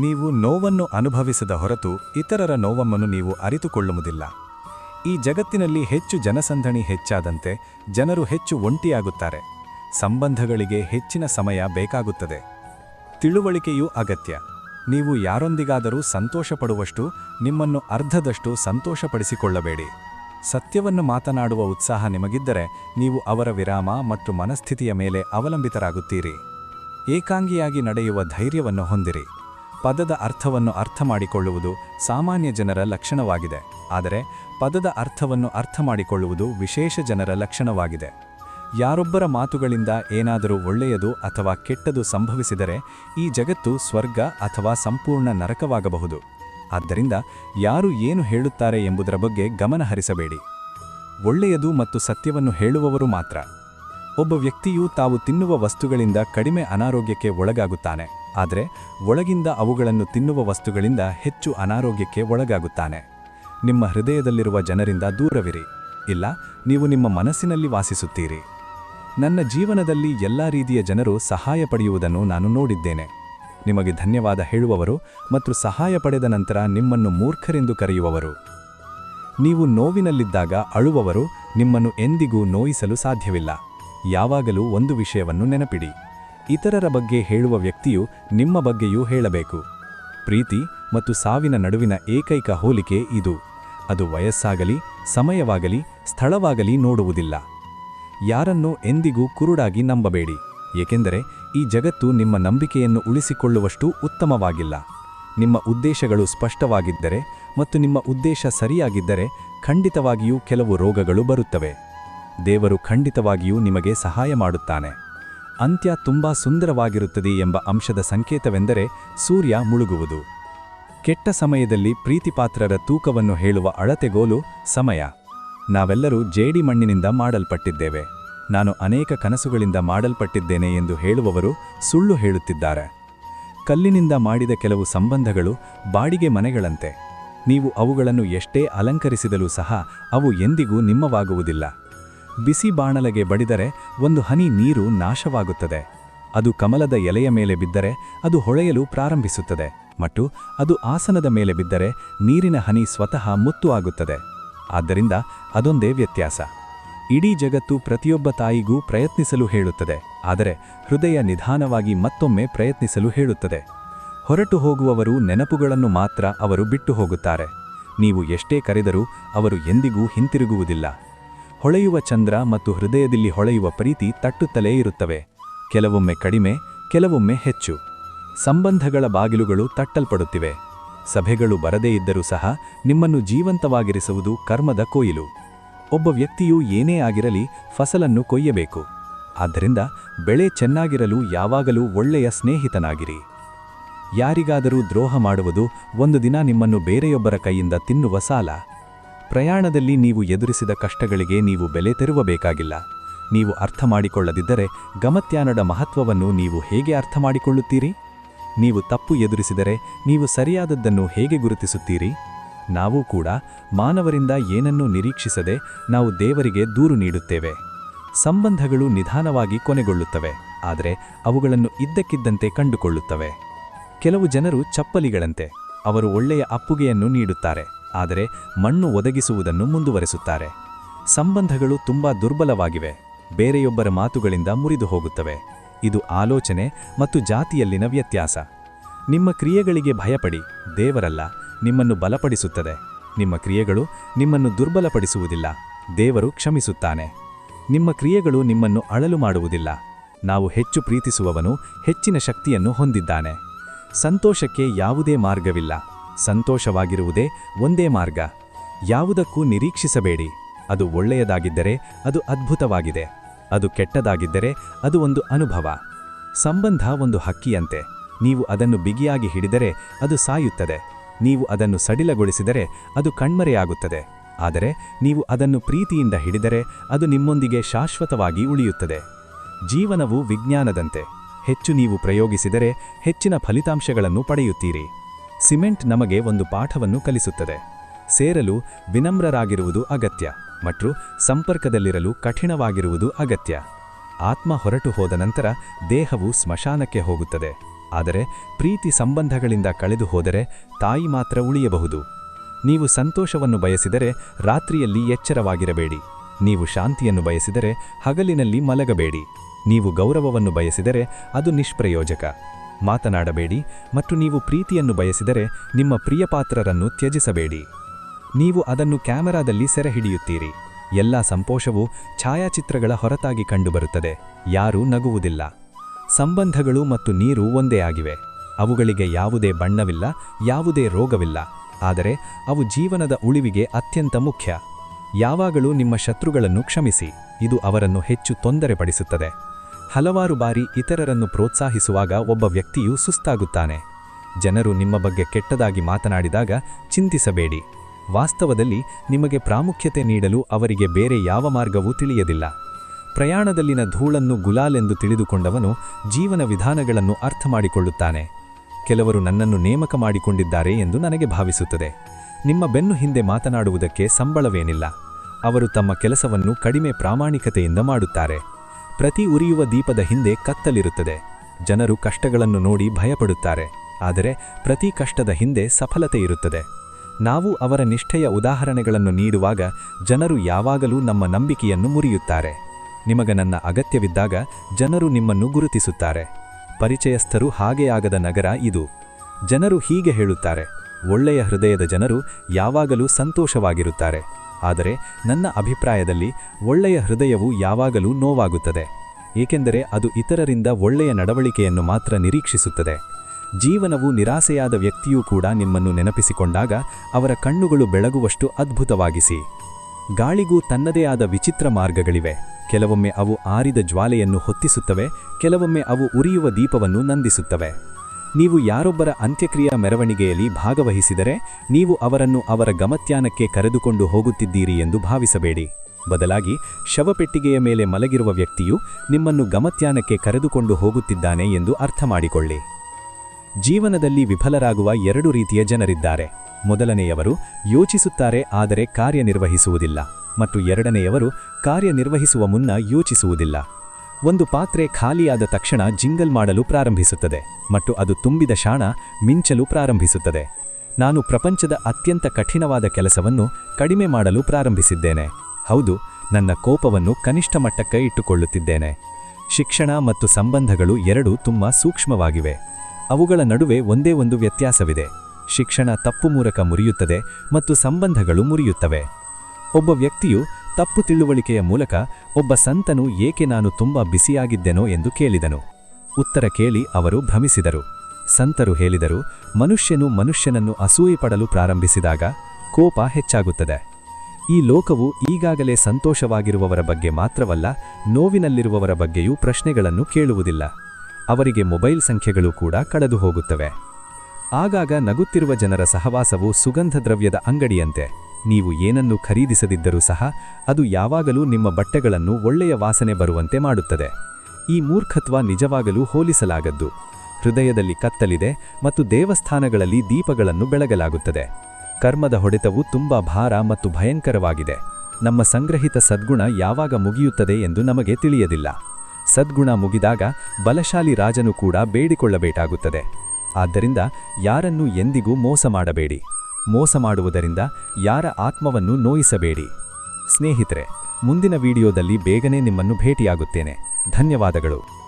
ನೀವು ನೋವನ್ನು ಅನುಭವಿಸದ ಹೊರತು ಇತರರ ನೋವನ್ನು ನೀವು ಅರಿತುಕೊಳ್ಳುವುದಿಲ್ಲ. ಈ ಜಗತ್ತಿನಲ್ಲಿ ಹೆಚ್ಚು ಜನಸಂದಣಿ ಹೆಚ್ಚಾದಂತೆ ಜನರು ಹೆಚ್ಚು ಒಂಟಿಯಾಗುತ್ತಾರೆ. ಸಂಬಂಧಗಳಿಗೆ ಹೆಚ್ಚಿನ ಸಮಯ ಬೇಕಾಗುತ್ತದೆ. ತಿಳುವಳಿಕೆಯೂ ಅಗತ್ಯ. ನೀವು ಯಾರೊಂದಿಗಾದರೂ ಸಂತೋಷಪಡುವಷ್ಟು ನಿಮ್ಮನ್ನು ಅರ್ಧದಷ್ಟು ಸಂತೋಷಪಡಿಸಿಕೊಳ್ಳಬೇಡಿ. ಸತ್ಯವನ್ನು ಮಾತನಾಡುವ ಉತ್ಸಾಹ ನಿಮಗಿದ್ದರೆ ನೀವು ಅವರ ವಿರಾಮ ಮತ್ತು ಮನಸ್ಥಿತಿಯ ಮೇಲೆ ಅವಲಂಬಿತರಾಗುತ್ತೀರಿ. ಏಕಾಂಗಿಯಾಗಿ ನಡೆಯುವ ಧೈರ್ಯವನ್ನು ಹೊಂದಿರಿ. ಪದದ ಅರ್ಥವನ್ನು ಅರ್ಥ ಮಾಡಿಕೊಳ್ಳುವುದು ಸಾಮಾನ್ಯ ಜನರ ಲಕ್ಷಣವಾಗಿದೆ. ಆದರೆ ಪದದ ಅರ್ಥವನ್ನು ಅರ್ಥ ಮಾಡಿಕೊಳ್ಳುವುದು ವಿಶೇಷ ಜನರ ಲಕ್ಷಣವಾಗಿದೆ. ಯಾರೊಬ್ಬರ ಮಾತುಗಳಿಂದ ಏನಾದರೂ ಒಳ್ಳೆಯದು ಅಥವಾ ಕೆಟ್ಟದು ಸಂಭವಿಸಿದರೆ ಈ ಜಗತ್ತು ಸ್ವರ್ಗ ಅಥವಾ ಸಂಪೂರ್ಣ ನರಕವಾಗಬಹುದು. ಆದ್ದರಿಂದ ಯಾರು ಏನು ಹೇಳುತ್ತಾರೆ ಎಂಬುದರ ಬಗ್ಗೆ ಗಮನ ಹರಿಸಬೇಡಿ. ಒಳ್ಳೆಯದು ಮತ್ತು ಸತ್ಯವನ್ನು ಹೇಳುವವರು ಮಾತ್ರ. ಒಬ್ಬ ವ್ಯಕ್ತಿಯು ತಾವು ತಿನ್ನುವ ವಸ್ತುಗಳಿಂದ ಕಡಿಮೆ ಅನಾರೋಗ್ಯಕ್ಕೆ ಒಳಗಾಗುತ್ತಾನೆ. ಆದರೆ ಒಳಗಿಂದ ಅವುಗಳನ್ನು ತಿನ್ನುವ ವಸ್ತುಗಳಿಂದ ಹೆಚ್ಚು ಅನಾರೋಗ್ಯಕ್ಕೆ ಒಳಗಾಗುತ್ತಾನೆ. ನಿಮ್ಮ ಹೃದಯದಲ್ಲಿರುವ ಜನರಿಂದ ದೂರವಿರಿ. ಇಲ್ಲ, ನೀವು ನಿಮ್ಮ ಮನಸ್ಸಿನಲ್ಲಿ ವಾಸಿಸುತ್ತೀರಿ. ನನ್ನ ಜೀವನದಲ್ಲಿ ಎಲ್ಲ ರೀತಿಯ ಜನರು ಸಹಾಯ ಪಡೆಯುವುದನ್ನು ನಾನು ನೋಡಿದ್ದೇನೆ. ನಿಮಗೆ ಧನ್ಯವಾದ ಹೇಳುವವರು ಮತ್ತು ಸಹಾಯ ಪಡೆದ ನಂತರ ನಿಮ್ಮನ್ನು ಮೂರ್ಖರೆಂದು ಕರೆಯುವವರು. ನೀವು ನೋವಿನಲ್ಲಿದ್ದಾಗ ಅಳುವವರು ನಿಮ್ಮನ್ನು ಎಂದಿಗೂ ನೋಯಿಸಲು ಸಾಧ್ಯವಿಲ್ಲ. ಯಾವಾಗಲೂ ಒಂದು ವಿಷಯವನ್ನು ನೆನಪಿಡಿ. ಇತರರ ಬಗ್ಗೆ ಹೇಳುವ ವ್ಯಕ್ತಿಯು ನಿಮ್ಮ ಬಗ್ಗೆಯೂ ಹೇಳಬೇಕು. ಪ್ರೀತಿ ಮತ್ತು ಸಾವಿನ ನಡುವಿನ ಏಕೈಕ ಹೋಲಿಕೆ ಇದು. ಅದು ವಯಸ್ಸಾಗಲಿ, ಸಮಯವಾಗಲಿ, ಸ್ಥಳವಾಗಲಿ ನೋಡುವುದಿಲ್ಲ. ಯಾರನ್ನೂ ಎಂದಿಗೂ ಕುರುಡಾಗಿ ನಂಬಬೇಡಿ, ಏಕೆಂದರೆ ಈ ಜಗತ್ತು ನಿಮ್ಮ ನಂಬಿಕೆಯನ್ನು ಉಳಿಸಿಕೊಳ್ಳುವಷ್ಟು ಉತ್ತಮವಾಗಿಲ್ಲ. ನಿಮ್ಮ ಉದ್ದೇಶಗಳು ಸ್ಪಷ್ಟವಾಗಿದ್ದರೆ ಮತ್ತು ನಿಮ್ಮ ಉದ್ದೇಶ ಸರಿಯಾಗಿದ್ದರೆ ಖಂಡಿತವಾಗಿಯೂ ಕೆಲವು ರೋಗಗಳು ಬರುತ್ತವೆ. ದೇವರು ಖಂಡಿತವಾಗಿಯೂ ನಿಮಗೆ ಸಹಾಯ ಮಾಡುತ್ತಾನೆ. ಅಂತ್ಯ ತುಂಬಾ ಸುಂದರವಾಗಿರುತ್ತದೆ ಎಂಬ ಅಂಶದ ಸಂಕೇತವೆಂದರೆ ಸೂರ್ಯ ಮುಳುಗುವುದು. ಕೆಟ್ಟ ಸಮಯದಲ್ಲಿ ಪ್ರೀತಿಪಾತ್ರರ ತೂಕವನ್ನು ಹೇಳುವ ಅಳತೆಗೋಲು ಸಮಯ. ನಾವೆಲ್ಲರೂ ಜೇಡಿ ಮಣ್ಣಿನಿಂದ ಮಾಡಲ್ಪಟ್ಟಿದ್ದೇವೆ. ನಾನು ಅನೇಕ ಕನಸುಗಳಿಂದ ಮಾಡಲ್ಪಟ್ಟಿದ್ದೇನೆ ಎಂದು ಹೇಳುವವರು ಸುಳ್ಳು ಹೇಳುತ್ತಿದ್ದಾರೆ. ಕಲ್ಲಿನಿಂದ ಮಾಡಿದ ಕೆಲವು ಸಂಬಂಧಗಳು ಬಾಡಿಗೆ ಮನೆಗಳಂತೆ. ನೀವು ಅವುಗಳನ್ನು ಎಷ್ಟೇ ಅಲಂಕರಿಸಿದಲೂ ಸಹ ಅವು ಎಂದಿಗೂ ನಿಮ್ಮವಾಗುವುದಿಲ್ಲ. ಬಿಸಿ ಬಾಣಲೆಗೆ ಬಡಿದರೆ ಒಂದು ಹನಿ ನೀರು ನಾಶವಾಗುತ್ತದೆ. ಅದು ಕಮಲದ ಎಲೆಯ ಮೇಲೆ ಬಿದ್ದರೆ ಅದು ಹೊಳೆಯಲು ಪ್ರಾರಂಭಿಸುತ್ತದೆ ಮತ್ತು ಅದು ಆಸನದ ಮೇಲೆ ಬಿದ್ದರೆ ನೀರಿನ ಹನಿ ಸ್ವತಃ ಮುತ್ತು ಆಗುತ್ತದೆ. ಆದ್ದರಿಂದ ಅದೊಂದೇ ವ್ಯತ್ಯಾಸ. ಇಡೀ ಜಗತ್ತು ಪ್ರತಿಯೊಬ್ಬ ತಾಯಿಗೂ ಪ್ರಯತ್ನಿಸಲು ಹೇಳುತ್ತದೆ, ಆದರೆ ಹೃದಯ ನಿಧಾನವಾಗಿ ಮತ್ತೊಮ್ಮೆ ಪ್ರಯತ್ನಿಸಲು ಹೇಳುತ್ತದೆ. ಹೊರಟು ಹೋಗುವವರು ನೆನಪುಗಳನ್ನು ಮಾತ್ರ ಅವರು ಬಿಟ್ಟು ಹೋಗುತ್ತಾರೆ. ನೀವು ಎಷ್ಟೇ ಕರೆದರೂ ಅವರು ಎಂದಿಗೂ ಹಿಂತಿರುಗುವುದಿಲ್ಲ. ಹೊಳೆಯುವ ಚಂದ್ರ ಮತ್ತು ಹೃದಯದಲ್ಲಿ ಹೊಳೆಯುವ ಪ್ರೀತಿ ತಟ್ಟುತ್ತಲೇ ಇರುತ್ತವೆ. ಕೆಲವೊಮ್ಮೆ ಕಡಿಮೆ, ಕೆಲವೊಮ್ಮೆ ಹೆಚ್ಚು. ಸಂಬಂಧಗಳ ಬಾಗಿಲುಗಳು ತಟ್ಟಲ್ಪಡುತ್ತಿವೆ. ಸಭೆಗಳು ಬರದೇ ಇದ್ದರೂ ಸಹ ನಿಮ್ಮನ್ನು ಜೀವಂತವಾಗಿರಿಸುವುದು ಕರ್ಮದ ಕೊಯಿಲು. ಒಬ್ಬ ವ್ಯಕ್ತಿಯು ಏನೇ ಆಗಿರಲಿ ಫಸಲನ್ನು ಕೊಯ್ಯಬೇಕು. ಆದ್ದರಿಂದ ಬೆಳೆ ಚೆನ್ನಾಗಿರಲು ಯಾವಾಗಲೂ ಒಳ್ಳೆಯ ಸ್ನೇಹಿತನಾಗಿರಿ. ಯಾರಿಗಾದರೂ ದ್ರೋಹ ಮಾಡುವುದು ಒಂದು ದಿನ ನಿಮ್ಮನ್ನು ಬೇರೆಯೊಬ್ಬರ ಕೈಯಿಂದ ತಿನ್ನುವ ಸಾಲ. ಪ್ರಯಾಣದಲ್ಲಿ ನೀವು ಎದುರಿಸಿದ ಕಷ್ಟಗಳಿಗೆ ನೀವು ಬೆಲೆ ತೆರುವಬೇಕಾಗಿಲ್ಲ. ನೀವು ಅರ್ಥ ಮಾಡಿಕೊಳ್ಳದಿದ್ದರೆ ಗಮತ್ಯಾನದ ಮಹತ್ವವನ್ನು ನೀವು ಹೇಗೆ ಅರ್ಥ ಮಾಡಿಕೊಳ್ಳುತ್ತೀರಿ? ನೀವು ತಪ್ಪು ಎದುರಿಸಿದರೆ ನೀವು ಸರಿಯಾದದ್ದನ್ನು ಹೇಗೆ ಗುರುತಿಸುತ್ತೀರಿ? ನಾವು ಕೂಡ ಮಾನವರಿಂದ ಏನನ್ನೂ ನಿರೀಕ್ಷಿಸದೆ ನಾವು ದೇವರಿಗೆ ದೂರು ನೀಡುತ್ತೇವೆ. ಸಂಬಂಧಗಳು ನಿಧಾನವಾಗಿ ಕೊನೆಗೊಳ್ಳುತ್ತವೆ, ಆದರೆ ಅವುಗಳನ್ನು ಇದ್ದಕ್ಕಿದ್ದಂತೆ ಕಂಡುಕೊಳ್ಳುತ್ತವೆ. ಕೆಲವು ಜನರು ಚಪ್ಪಲಿಗಳಂತೆ, ಅವರು ಒಳ್ಳೆಯ ಅಪ್ಪುಗೆಯನ್ನು ನೀಡುತ್ತಾರೆ. ಆದರೆ ಮಣ್ಣು ಒದಗಿಸುವುದನ್ನು ಮುಂದುವರೆಸುತ್ತಾರೆ. ಸಂಬಂಧಗಳು ತುಂಬಾ ದುರ್ಬಲವಾಗಿವೆ. ಬೇರೆಯೊಬ್ಬರ ಮಾತುಗಳಿಂದ ಮುರಿದು ಹೋಗುತ್ತವೆ. ಇದು ಆಲೋಚನೆ ಮತ್ತು ಜಾತಿಯಲ್ಲಿನ ವ್ಯತ್ಯಾಸ. ನಿಮ್ಮ ಕ್ರಿಯೆಗಳಿಗೆ ಭಯಪಡಿ, ದೇವರಲ್ಲ, ನಿಮ್ಮನ್ನು ಬಲಪಡಿಸುತ್ತದೆ. ನಿಮ್ಮ ಕ್ರಿಯೆಗಳು ನಿಮ್ಮನ್ನು ದುರ್ಬಲಪಡಿಸುವುದಿಲ್ಲ, ದೇವರು ಕ್ಷಮಿಸುತ್ತಾನೆ. ನಿಮ್ಮ ಕ್ರಿಯೆಗಳು ನಿಮ್ಮನ್ನು ಅಳಲು ಮಾಡುವುದಿಲ್ಲ. ನಾವು ಹೆಚ್ಚು ಪ್ರೀತಿಸುವವನು ಹೆಚ್ಚಿನ ಶಕ್ತಿಯನ್ನು ಹೊಂದಿದ್ದಾನೆ. ಸಂತೋಷಕ್ಕೆ ಯಾವುದೇ ಮಾರ್ಗವಿಲ್ಲ. ಸಂತೋಷವಾಗಿರುವುದೇ ಒಂದೇ ಮಾರ್ಗ. ಯಾವುದಕ್ಕೂ ನಿರೀಕ್ಷಿಸಬೇಡಿ. ಅದು ಒಳ್ಳೆಯದಾಗಿದ್ದರೆ ಅದು ಅದ್ಭುತವಾಗಿದೆ. ಅದು ಕೆಟ್ಟದಾಗಿದ್ದರೆ ಅದು ಒಂದು ಅನುಭವ. ಸಂಬಂಧ ಒಂದು ಹಕ್ಕಿಯಂತೆ. ನೀವು ಅದನ್ನು ಬಿಗಿಯಾಗಿ ಹಿಡಿದರೆ ಅದು ಸಾಯುತ್ತದೆ. ನೀವು ಅದನ್ನು ಸಡಿಲಗೊಳಿಸಿದರೆ ಅದು ಕಣ್ಮರೆಯಾಗುತ್ತದೆ. ಆದರೆ ನೀವು ಅದನ್ನು ಪ್ರೀತಿಯಿಂದ ಹಿಡಿದರೆ ಅದು ನಿಮ್ಮೊಂದಿಗೆ ಶಾಶ್ವತವಾಗಿ ಉಳಿಯುತ್ತದೆ. ಜೀವನವು ವಿಜ್ಞಾನದಂತೆ. ಹೆಚ್ಚು ನೀವು ಪ್ರಯೋಗಿಸಿದರೆ ಹೆಚ್ಚಿನ ಫಲಿತಾಂಶಗಳನ್ನು ಪಡೆಯುತ್ತೀರಿ. ಸಿಮೆಂಟ್ ನಮಗೆ ಒಂದು ಪಾಠವನ್ನು ಕಲಿಸುತ್ತದೆ. ಸೇರಲು ವಿನಮ್ರರಾಗಿರುವುದು ಅಗತ್ಯ, ಮತ್ತು ಸಂಪರ್ಕದಲ್ಲಿರಲು ಕಠಿಣವಾಗಿರುವುದು ಅಗತ್ಯ. ಆತ್ಮ ಹೊರಟು ಹೋದ ನಂತರ ದೇಹವು ಸ್ಮಶಾನಕ್ಕೆ ಹೋಗುತ್ತದೆ. ಆದರೆ ಪ್ರೀತಿ ಸಂಬಂಧಗಳಿಂದ ಕಳೆದು ಹೋದರೆ ತಾಯಿ ಮಾತ್ರ ಉಳಿಯಬಹುದು. ನೀವು ಸಂತೋಷವನ್ನು ಬಯಸಿದರೆ ರಾತ್ರಿಯಲ್ಲಿ ಎಚ್ಚರವಾಗಿರಬೇಡಿ. ನೀವು ಶಾಂತಿಯನ್ನು ಬಯಸಿದರೆ ಹಗಲಿನಲ್ಲಿ ಮಲಗಬೇಡಿ. ನೀವು ಗೌರವವನ್ನು ಬಯಸಿದರೆ ಅದು ನಿಷ್ಪ್ರಯೋಜಕ. ಮಾತನಾಡಬೇಡಿ ಮತ್ತು ನೀವು ಪ್ರೀತಿಯನ್ನು ಬಯಸಿದರೆ ನಿಮ್ಮ ಪ್ರಿಯಪಾತ್ರರನ್ನು ತ್ಯಜಿಸಬೇಡಿ. ನೀವು ಅದನ್ನು ಕ್ಯಾಮೆರಾದಲ್ಲಿ ಸೆರೆಹಿಡಿಯುತ್ತೀರಿ. ಎಲ್ಲ ಸಂತೋಷವು ಛಾಯಾಚಿತ್ರಗಳ ಹೊರತಾಗಿ ಕಂಡುಬರುತ್ತದೆ. ಯಾರೂ ನಗುವುದಿಲ್ಲ. ಸಂಬಂಧಗಳು ಮತ್ತು ನೀರು ಒಂದೇ ಆಗಿವೆ. ಅವುಗಳಿಗೆ ಯಾವುದೇ ಬಣ್ಣವಿಲ್ಲ, ಯಾವುದೇ ರೋಗವಿಲ್ಲ. ಆದರೆ ಅವು ಜೀವನದ ಉಳಿವಿಗೆ ಅತ್ಯಂತ ಮುಖ್ಯ. ಯಾವಾಗಲೂ ನಿಮ್ಮ ಶತ್ರುಗಳನ್ನು ಕ್ಷಮಿಸಿ. ಇದು ಅವರನ್ನು ಹೆಚ್ಚು ತೊಂದರೆಪಡಿಸುತ್ತದೆ. ಹಲವಾರು ಬಾರಿ ಇತರರನ್ನು ಪ್ರೋತ್ಸಾಹಿಸುವಾಗ ಒಬ್ಬ ವ್ಯಕ್ತಿಯು ಸುಸ್ತಾಗುತ್ತಾನೆ. ಜನರು ನಿಮ್ಮ ಬಗ್ಗೆ ಕೆಟ್ಟದಾಗಿ ಮಾತನಾಡಿದಾಗ ಚಿಂತಿಸಬೇಡಿ. ವಾಸ್ತವದಲ್ಲಿ ನಿಮಗೆ ಪ್ರಾಮುಖ್ಯತೆ ನೀಡಲು ಅವರಿಗೆ ಬೇರೆ ಯಾವ ಮಾರ್ಗವೂ ತಿಳಿಯದಿಲ್ಲ. ಪ್ರಯಾಣದಲ್ಲಿನ ಧೂಳನ್ನು ಗುಲಾಲೆಂದು ತಿಳಿದುಕೊಂಡವನು ಜೀವನ ವಿಧಾನಗಳನ್ನು ಅರ್ಥಮಾಡಿಕೊಳ್ಳುತ್ತಾನೆ. ಕೆಲವರು ನನ್ನನ್ನು ನೇಮಕ ಮಾಡಿಕೊಂಡಿದ್ದಾರೆ ಎಂದು ನನಗೆ ಭಾವಿಸುತ್ತದೆ. ನಿಮ್ಮ ಬೆನ್ನು ಹಿಂದೆ ಮಾತನಾಡುವುದಕ್ಕೆ ಸಂಬಳವೇನಿಲ್ಲ. ಅವರು ತಮ್ಮ ಕೆಲಸವನ್ನು ಕಡಿಮೆ ಪ್ರಾಮಾಣಿಕತೆಯಿಂದ ಮಾಡುತ್ತಾರೆ. ಪ್ರತಿ ಉರಿಯುವ ದೀಪದ ಹಿಂದೆ ಕತ್ತಲಿರುತ್ತದೆ. ಜನರು ಕಷ್ಟಗಳನ್ನು ನೋಡಿ ಭಯಪಡುತ್ತಾರೆ. ಆದರೆ ಪ್ರತಿ ಕಷ್ಟದ ಹಿಂದೆ ಸಫಲತೆ ಇರುತ್ತದೆ. ನಾವು ಅವರ ನಿಷ್ಠೆಯ ಉದಾಹರಣೆಗಳನ್ನು ನೀಡುವಾಗ ಜನರು ಯಾವಾಗಲೂ ನಮ್ಮ ನಂಬಿಕೆಯನ್ನು ಮುರಿಯುತ್ತಾರೆ. ನಿಮಗ ನನ್ನ ಅಗತ್ಯವಿದ್ದಾಗ ಜನರು ನಿಮ್ಮನ್ನು ಗುರುತಿಸುತ್ತಾರೆ. ಪರಿಚಯಸ್ಥರು ಹಾಗೆಯಾಗದ ನಗರ ಇದು. ಜನರು ಹೀಗೆ ಹೇಳುತ್ತಾರೆ. ಒಳ್ಳೆಯ ಹೃದಯದ ಜನರು ಯಾವಾಗಲೂ ಸಂತೋಷವಾಗಿರುತ್ತಾರೆ. ಆದರೆ ನನ್ನ ಅಭಿಪ್ರಾಯದಲ್ಲಿ ಒಳ್ಳೆಯ ಹೃದಯವು ಯಾವಾಗಲೂ ನೋವಾಗುತ್ತದೆ, ಏಕೆಂದರೆ ಅದು ಇತರರಿಂದ ಒಳ್ಳೆಯ ನಡವಳಿಕೆಯನ್ನು ಮಾತ್ರ ನಿರೀಕ್ಷಿಸುತ್ತದೆ. ಜೀವನವು ನಿರಾಸೆಯಾದ ವ್ಯಕ್ತಿಯೂ ಕೂಡ ನಿಮ್ಮನ್ನು ನೆನಪಿಸಿಕೊಂಡಾಗ ಅವರ ಕಣ್ಣುಗಳು ಬೆಳಗುವಷ್ಟು ಅದ್ಭುತವಾಗಿಸಿ. ಗಾಳಿಗೂ ತನ್ನದೇ ಆದ ವಿಚಿತ್ರ ಮಾರ್ಗಗಳಿವೆ, ಕೆಲವೊಮ್ಮೆ ಅವು ಆರಿದ ಜ್ವಾಲೆಯನ್ನು ಹೊತ್ತಿಸುತ್ತವೆ, ಕೆಲವೊಮ್ಮೆ ಅವು ಉರಿಯುವ ದೀಪವನ್ನು ನಂದಿಸುತ್ತವೆ. ನೀವು ಯಾರೊಬ್ಬರ ಅಂತ್ಯಕ್ರಿಯಾ ಮೆರವಣಿಗೆಯಲ್ಲಿ ಭಾಗವಹಿಸಿದರೆ ನೀವು ಅವರನ್ನು ಅವರ ಗಮತ್ಯಾನಕ್ಕೆ ಕರೆದುಕೊಂಡು ಹೋಗುತ್ತಿದ್ದೀರಿ ಎಂದು ಭಾವಿಸಬೇಡಿ. ಬದಲಾಗಿ ಶವಪೆಟ್ಟಿಗೆಯ ಮೇಲೆ ಮಲಗಿರುವ ವ್ಯಕ್ತಿಯು ನಿಮ್ಮನ್ನು ಗಮತ್ಯಾನಕ್ಕೆ ಕರೆದುಕೊಂಡು ಹೋಗುತ್ತಿದ್ದಾನೆ ಎಂದು ಅರ್ಥ ಮಾಡಿಕೊಳ್ಳಿ ಜೀವನದಲ್ಲಿ ವಿಫಲರಾಗುವ ಎರಡು ರೀತಿಯ ಜನರಿದ್ದಾರೆ. ಮೊದಲನೆಯವರು ಯೋಚಿಸುತ್ತಾರೆ ಆದರೆ ಕಾರ್ಯನಿರ್ವಹಿಸುವುದಿಲ್ಲ ಮತ್ತು ಎರಡನೆಯವರು ಕಾರ್ಯನಿರ್ವಹಿಸುವ ಮುನ್ನ ಯೋಚಿಸುವುದಿಲ್ಲ. ಒಂದು ಪಾತ್ರೆ ಖಾಲಿಯಾದ ತಕ್ಷಣ ಜಿಂಗಲ್ ಮಾಡಲು ಪ್ರಾರಂಭಿಸುತ್ತದೆ ಮತ್ತು ಅದು ತುಂಬಿದ ಶಾಣ ಮಿಂಚಲು ಪ್ರಾರಂಭಿಸುತ್ತದೆ. ನಾನು ಪ್ರಪಂಚದ ಅತ್ಯಂತ ಕಠಿಣವಾದ ಕೆಲಸವನ್ನು ಕಡಿಮೆ ಮಾಡಲು ಪ್ರಾರಂಭಿಸಿದ್ದೇನೆ. ಹೌದು, ನನ್ನ ಕೋಪವನ್ನು ಕನಿಷ್ಠ ಮಟ್ಟಕ್ಕೆ ಇಟ್ಟುಕೊಳ್ಳುತ್ತಿದ್ದೇನೆ. ಶಿಕ್ಷಣ ಮತ್ತು ಸಂಬಂಧಗಳು ಎರಡೂ ತುಂಬ ಸೂಕ್ಷ್ಮವಾಗಿವೆ. ಅವುಗಳ ನಡುವೆ ಒಂದೇ ಒಂದು ವ್ಯತ್ಯಾಸವಿದೆ. ಶಿಕ್ಷಣ ತಪ್ಪು ಮೂಲಕ ಮುರಿಯುತ್ತದೆ ಮತ್ತು ಸಂಬಂಧಗಳು ಮುರಿಯುತ್ತವೆ. ಒಬ್ಬ ವ್ಯಕ್ತಿಯು ತಪ್ಪು ತಿಳುವಳಿಕೆಯ ಮೂಲಕ ಒಬ್ಬ ಸಂತನು ಏಕೆ ನಾನು ತುಂಬ ಬಿಸಿಯಾಗಿದ್ದೆನೋ ಎಂದು ಕೇಳಿದನು. ಉತ್ತರ ಕೇಳಿ ಅವರು ಭ್ರಮಿಸಿದರು. ಸಂತರು ಹೇಳಿದರು, ಮನುಷ್ಯನು ಮನುಷ್ಯನನ್ನು ಅಸೂಯೆಪಡಲು ಪ್ರಾರಂಭಿಸಿದಾಗ ಕೋಪ ಹೆಚ್ಚಾಗುತ್ತದೆ. ಈ ಲೋಕವು ಈಗಾಗಲೇ ಸಂತೋಷವಾಗಿರುವವರ ಬಗ್ಗೆ ಮಾತ್ರವಲ್ಲ, ನೋವಿನಲ್ಲಿರುವವರ ಬಗ್ಗೆಯೂ ಪ್ರಶ್ನೆಗಳನ್ನು ಕೇಳುವುದಿಲ್ಲ. ಅವರಿಗೆ ಮೊಬೈಲ್ ಸಂಖ್ಯೆಗಳು ಕೂಡ ಕಳೆದು ಹೋಗುತ್ತವೆ. ಆಗಾಗ ನಗುತ್ತಿರುವ ಜನರ ಸಹವಾಸವು ಸುಗಂಧ ದ್ರವ್ಯದ ಅಂಗಡಿಯಂತೆ. ನೀವು ಏನನ್ನು ಖರೀದಿಸದಿದ್ದರೂ ಸಹ ಅದು ಯಾವಾಗಲೂ ನಿಮ್ಮ ಬಟ್ಟೆಗಳನ್ನು ಒಳ್ಳೆಯ ವಾಸನೆ ಬರುವಂತೆ ಮಾಡುತ್ತದೆ. ಈ ಮೂರ್ಖತ್ವ ನಿಜವಾಗಲೂ ಹೋಲಿಸಲಾಗದ್ದು. ಹೃದಯದಲ್ಲಿ ಕತ್ತಲಿದೆ ಮತ್ತು ದೇವಸ್ಥಾನಗಳಲ್ಲಿ ದೀಪಗಳನ್ನು ಬೆಳಗಲಾಗುತ್ತದೆ. ಕರ್ಮದ ಹೊಡೆತವು ತುಂಬಾ ಭಾರ ಮತ್ತು ಭಯಂಕರವಾಗಿದೆ. ನಮ್ಮ ಸಂಗ್ರಹಿತ ಸದ್ಗುಣ ಯಾವಾಗ ಮುಗಿಯುತ್ತದೆ ಎಂದು ನಮಗೆ ತಿಳಿಯದಿಲ್ಲ. ಸದ್ಗುಣ ಮುಗಿದಾಗ ಬಲಶಾಲಿ ರಾಜನು ಕೂಡ ಬೇಡಿಕೊಳ್ಳಬೇಕಾಗುತ್ತದೆ. ಆದ್ದರಿಂದ ಯಾರನ್ನೂ ಎಂದಿಗೂ ಮೋಸ ಮಾಡಬೇಡಿ. ಮೋಸ ಮಾಡುವುದರಿಂದ ಯಾರ ಆತ್ಮವನ್ನು ನೋಯಿಸಬೇಡಿ. ಸ್ನೇಹಿತರೆ ಮುಂದಿನ ವಿಡಿಯೋದಲ್ಲಿ ಬೇಗನೆ ನಿಮ್ಮನ್ನು ಭೇಟಿಯಾಗುತ್ತೇನೆ. ಧನ್ಯವಾದಗಳು.